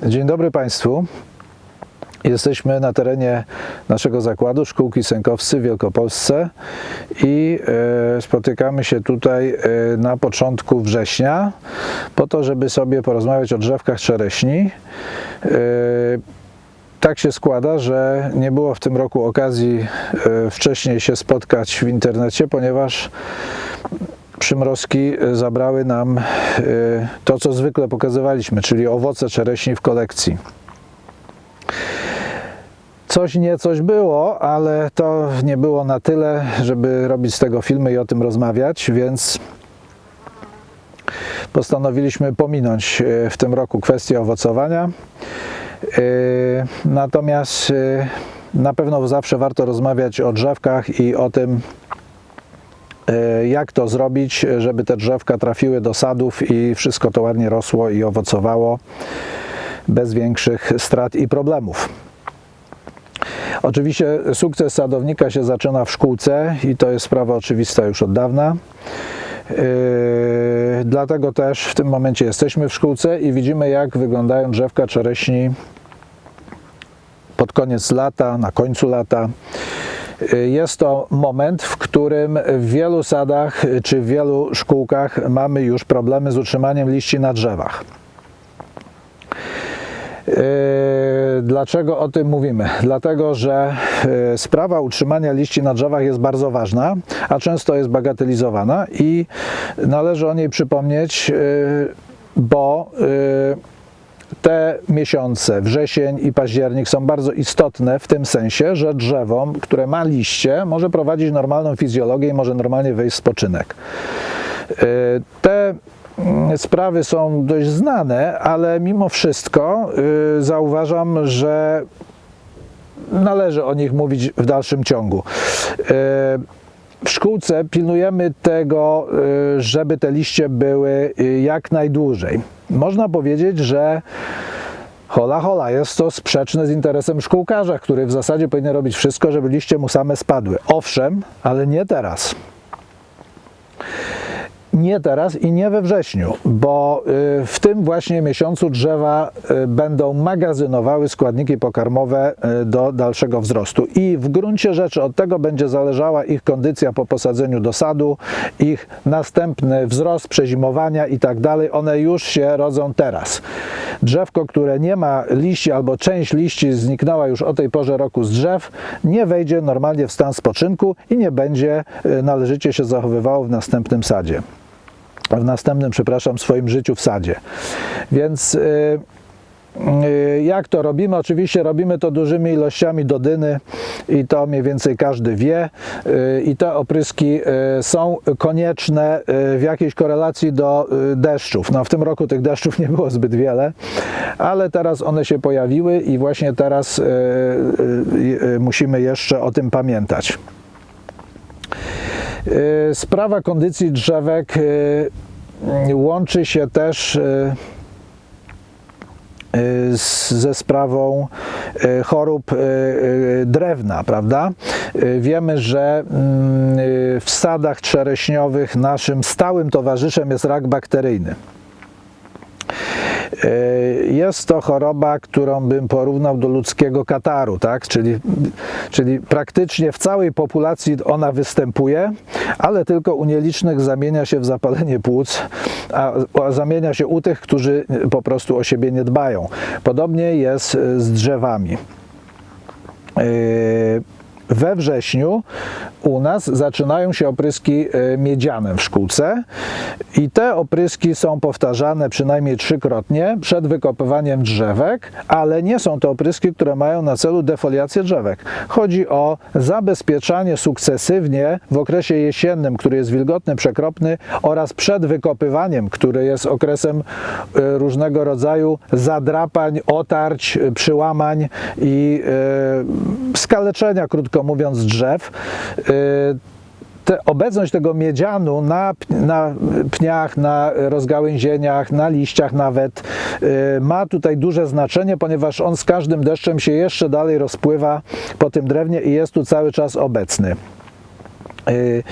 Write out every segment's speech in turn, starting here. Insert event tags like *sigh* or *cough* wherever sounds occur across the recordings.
Dzień dobry Państwu. Jesteśmy na terenie naszego zakładu Szkółki Sękowscy w Wielkopolsce i e, spotykamy się tutaj e, na początku września po to, żeby sobie porozmawiać o drzewkach czereśni. E, tak się składa, że nie było w tym roku okazji wcześniej się spotkać w internecie, ponieważ przymrozki e, zabrały nam e, to, co zwykle pokazywaliśmy, czyli owoce czereśni w kolekcji. Coś nie coś było, ale to nie było na tyle, żeby robić z tego filmy i o tym rozmawiać, więc postanowiliśmy pominąć e, w tym roku kwestię owocowania. Natomiast na pewno zawsze warto rozmawiać o drzewkach i o tym, jak to zrobić, żeby te drzewka trafiły do sadów i wszystko to ładnie rosło i owocowało bez większych strat i problemów. Oczywiście sukces sadownika się zaczyna w szkółce i to jest sprawa oczywista już od dawna. Yy, dlatego też w tym momencie jesteśmy w szkółce i widzimy, jak wyglądają drzewka czereśni pod koniec lata, na końcu lata. Jest to moment, w którym w wielu sadach czy w wielu szkółkach mamy już problemy z utrzymaniem liści na drzewach. Yy, Dlaczego o tym mówimy? Dlatego, że yy, sprawa utrzymania liści na drzewach jest bardzo ważna, a często jest bagatelizowana i należy o niej przypomnieć, yy, bo te miesiące, wrzesień i październik, są bardzo istotne w tym sensie, że drzewo, które ma liście, może prowadzić normalną fizjologię i może normalnie wejść w spoczynek. Yy, Te mm, sprawy są dość znane, ale mimo wszystko yy, zauważam, że należy o nich mówić w dalszym ciągu. W szkółce pilnujemy tego, yy, żeby te liście były yy, jak najdłużej. Można powiedzieć, że hola hola, jest to sprzeczne z interesem szkółkarza, który w zasadzie powinien robić wszystko, żeby liście mu same spadły. Owszem, ale nie teraz. Nie teraz i nie we wrześniu, bo y, w tym właśnie miesiącu drzewa y, będą magazynowały składniki pokarmowe y, do dalszego wzrostu. I w gruncie rzeczy od tego będzie zależała ich kondycja po posadzeniu do sadu, ich następny wzrost, przezimowania i tak dalej. One już się rodzą teraz. Drzewko, które nie ma liści albo część liści zniknęła już o tej porze roku z drzew, nie wejdzie normalnie w stan spoczynku i nie będzie należycie się zachowywało w następnym sadzie w następnym, przepraszam, swoim życiu w sadzie. Więc y, y, jak to robimy? Oczywiście robimy to dużymi ilościami dodyny i to mniej więcej każdy wie. Y, I te opryski są konieczne w jakiejś korelacji do deszczów. No w tym roku tych deszczów nie było zbyt wiele, ale teraz one się pojawiły i właśnie teraz musimy jeszcze o tym pamiętać. Y, Sprawa kondycji drzewek y, łączy się też z- ze sprawą chorób drewna, prawda? Wiemy, że mm, w sadach czereśniowych naszym stałym towarzyszem jest rak bakteryjny. Y, Jest to choroba, którą bym porównał do ludzkiego kataru, tak? czyli, czyli praktycznie w całej populacji ona występuje, ale tylko u nielicznych zamienia się w zapalenie płuc, a, a zamienia się u tych, którzy po prostu o siebie nie dbają. Podobnie jest y, z drzewami. We wrześniu u nas zaczynają się opryski e, miedziane w szkółce i te opryski są powtarzane przynajmniej trzykrotnie przed wykopywaniem drzewek, ale nie są to opryski, które mają na celu defoliację drzewek. Chodzi o zabezpieczanie sukcesywnie w okresie jesiennym, który jest wilgotny, przekropny oraz przed wykopywaniem, który jest okresem e, różnego rodzaju zadrapań, otarć, e, przyłamań i skaleczenia, krótko mówiąc, drzew. E, te, obecność tego miedzianu na, na pniach, na rozgałęzieniach, na liściach nawet e, ma tutaj duże znaczenie, ponieważ on z każdym deszczem się jeszcze dalej rozpływa po tym drewnie i jest tu cały czas obecny. Yy,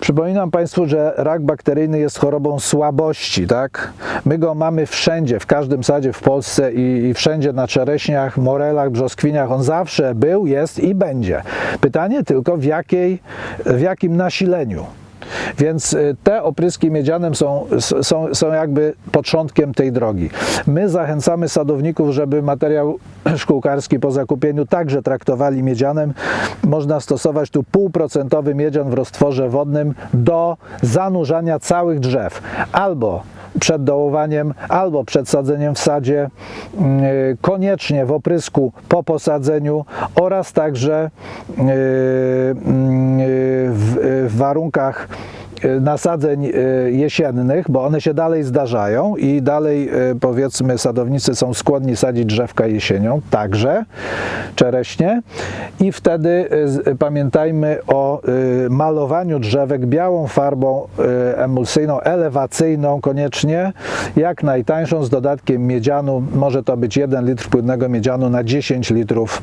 Przypominam Państwu, że rak bakteryjny jest chorobą słabości, tak? My go mamy wszędzie, w każdym sadzie w Polsce i, i wszędzie na czereśniach, morelach, brzoskwiniach. On zawsze był, jest i będzie. Pytanie tylko w, jakiej, w jakim nasileniu. Więc y, te opryski miedzianem są, są, są jakby początkiem tej drogi. My zachęcamy sadowników, żeby materiał *clears throat* szkółkarski po zakupieniu także traktowali miedzianem. Można stosować tu półprocentowy miedzian w roztworze wodnym do zanurzania całych drzew. Albo przed dołowaniem, albo przed sadzeniem w sadzie, yy, koniecznie w oprysku po posadzeniu oraz także yy, yy, w, warunkach y, nasadzeń y, jesiennych, bo one się dalej zdarzają i dalej y, powiedzmy sadownicy są skłonni sadzić drzewka jesienią, także czereśnie. I wtedy pamiętajmy o malowaniu drzewek białą farbą emulsyjną, elewacyjną koniecznie, jak najtańszą z dodatkiem miedzianu, może to być 1 litr płynnego miedzianu na 10 litrów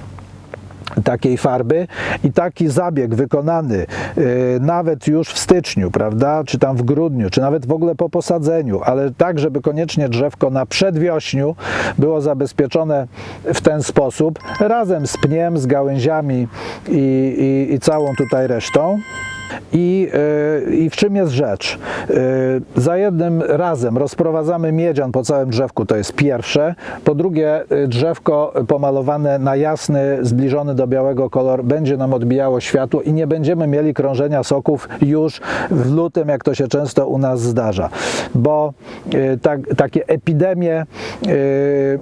takiej farby i taki zabieg wykonany y, nawet już w styczniu, prawda, czy tam w grudniu, czy nawet w ogóle po posadzeniu, ale tak, żeby koniecznie drzewko na przedwiośniu było zabezpieczone w ten sposób, razem z pniem, z gałęziami i, i, i całą tutaj resztą. I, y, I w czym jest rzecz? Y, Za jednym razem rozprowadzamy miedzian po całym drzewku, to jest pierwsze. Po drugie, y, drzewko pomalowane na jasny, zbliżony do białego kolor będzie nam odbijało światło i nie będziemy mieli krążenia soków już w lutym, jak to się często u nas zdarza. Bo tak, takie epidemie y, y, y,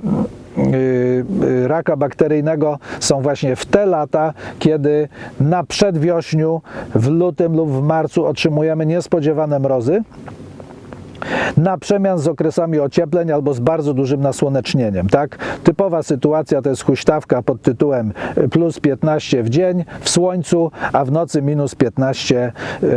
raka bakteryjnego są właśnie w te lata, kiedy na przedwiośniu, w lutym lub w marcu otrzymujemy niespodziewane mrozy na przemian z okresami ociepleń albo z bardzo dużym nasłonecznieniem. Tak? Typowa sytuacja to jest huśtawka pod tytułem y, plus 15 w dzień w słońcu, a w nocy minus 15. y, y,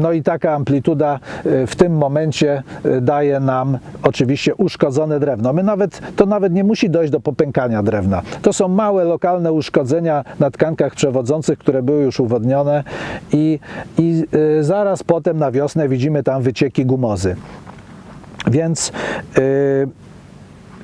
No i taka amplituda w tym momencie daje nam oczywiście uszkodzone drewno. My nawet, to nawet nie musi dojść do popękania drewna. To są małe lokalne uszkodzenia na tkankach przewodzących, które były już uwodnione i, i zaraz potem na wiosnę widzimy tam wycieki gumozy. Więc y,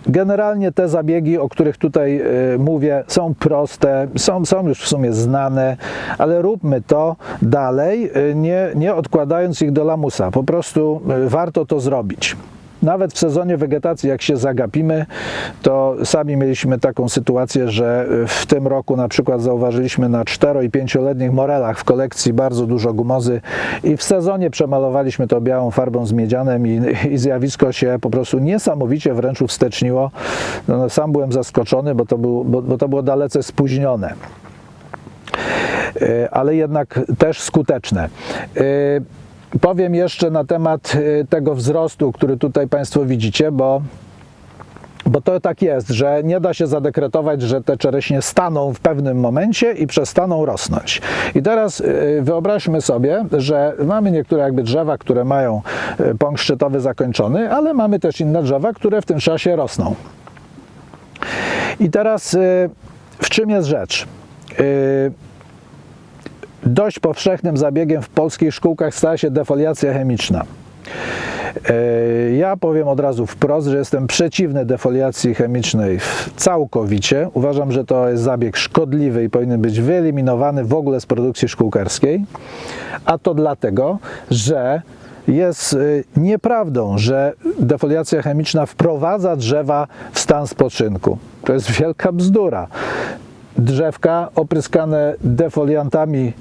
Generalnie te zabiegi, o których tutaj y, mówię, są proste, są, są już w sumie znane, ale róbmy to dalej, y, nie, nie odkładając ich do lamusa. Po prostu y, warto to zrobić. Nawet w sezonie wegetacji, jak się zagapimy, to sami mieliśmy taką sytuację, że y, w tym roku na przykład zauważyliśmy na 4 i 5-letnich morelach w kolekcji bardzo dużo gumozy i w sezonie przemalowaliśmy to białą farbą z miedzianem i, i zjawisko się po prostu niesamowicie wręcz wsteczniło. No, no, sam byłem zaskoczony, bo to, był, bo, bo to było dalece spóźnione. Y, ale jednak też skuteczne. Powiem jeszcze na temat y, tego wzrostu, który tutaj Państwo widzicie, bo bo to tak jest, że nie da się zadekretować, że te czereśnie staną w pewnym momencie i przestaną rosnąć. I teraz y, wyobraźmy sobie, że mamy niektóre jakby drzewa, które mają y, pąk szczytowy zakończony, ale mamy też inne drzewa, które w tym czasie rosną. I teraz w czym jest rzecz? Dość powszechnym zabiegiem w polskich szkółkach stała się defoliacja chemiczna. E, Ja powiem od razu wprost, że jestem przeciwny defoliacji chemicznej całkowicie. Uważam, że to jest zabieg szkodliwy i powinien być wyeliminowany w ogóle z produkcji szkółkarskiej. A to dlatego, że jest y, nieprawdą, że defoliacja chemiczna wprowadza drzewa w stan spoczynku. To jest wielka bzdura drzewka opryskane defoliantami,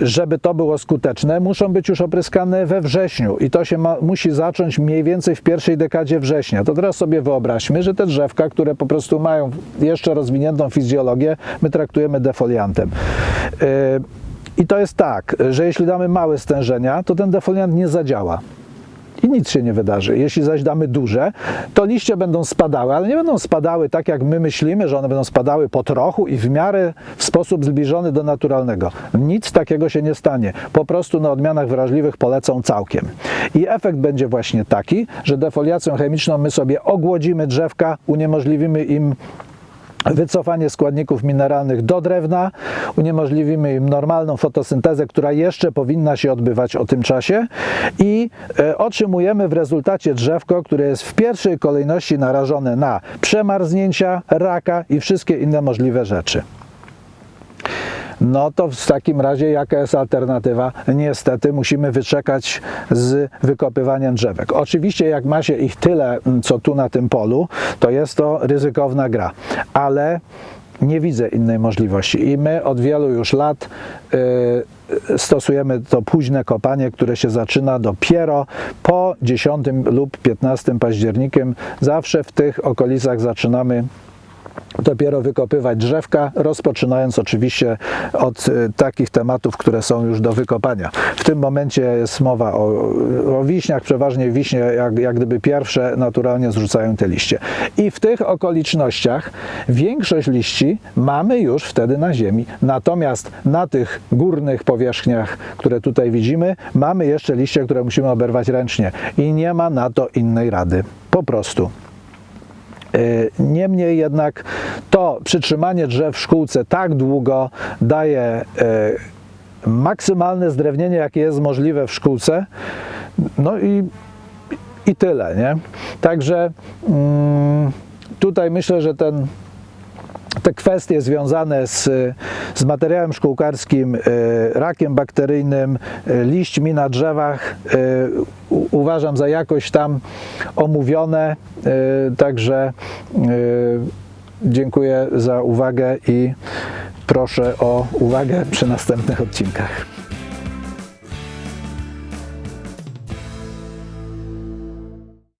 żeby to było skuteczne, muszą być już opryskane we wrześniu i to się ma, musi zacząć mniej więcej w pierwszej dekadzie września. To teraz sobie wyobraźmy, że te drzewka, które po prostu mają jeszcze rozwiniętą fizjologię, my traktujemy defoliantem. Yy, I to jest tak, że jeśli damy małe stężenia, to ten defoliant nie zadziała i nic się nie wydarzy. Jeśli zaś damy duże, to liście będą spadały, ale nie będą spadały tak, jak my myślimy, że one będą spadały po trochu i w miarę w sposób zbliżony do naturalnego. Nic takiego się nie stanie. Po prostu na odmianach wrażliwych polecą całkiem. I efekt będzie właśnie taki, że defoliacją chemiczną my sobie ogłodzimy drzewka, uniemożliwimy im wycofanie składników mineralnych do drewna, uniemożliwimy im normalną fotosyntezę, która jeszcze powinna się odbywać o tym czasie i e, otrzymujemy w rezultacie drzewko, które jest w pierwszej kolejności narażone na przemarznięcia, raka i wszystkie inne możliwe rzeczy. No to w takim razie jaka jest alternatywa? Niestety musimy wyczekać z wykopywaniem drzewek. Oczywiście jak ma się ich tyle, m, co tu na tym polu, to jest to ryzykowna gra, ale nie widzę innej możliwości i my od wielu już lat y, stosujemy to późne kopanie, które się zaczyna dopiero po 10 lub 15 październikiem. Zawsze w tych okolicach zaczynamy dopiero wykopywać drzewka, rozpoczynając oczywiście od y, takich tematów, które są już do wykopania. W tym momencie jest mowa o, o wiśniach, przeważnie wiśnie jak, jak gdyby pierwsze naturalnie zrzucają te liście. I w tych okolicznościach większość liści mamy już wtedy na ziemi. Natomiast na tych górnych powierzchniach, które tutaj widzimy, mamy jeszcze liście, które musimy oberwać ręcznie i nie ma na to innej rady. Po prostu. Y, Niemniej jednak to przytrzymanie drzew w szkółce tak długo daje y, maksymalne zdrewnienie, jakie jest możliwe w szkółce. No i, i tyle, nie? Także mm, tutaj myślę, że ten te kwestie związane z, z materiałem szkółkarskim, y, rakiem bakteryjnym, y, liśćmi na drzewach u- uważam za jakoś tam omówione. Także dziękuję za uwagę i proszę o uwagę przy następnych odcinkach.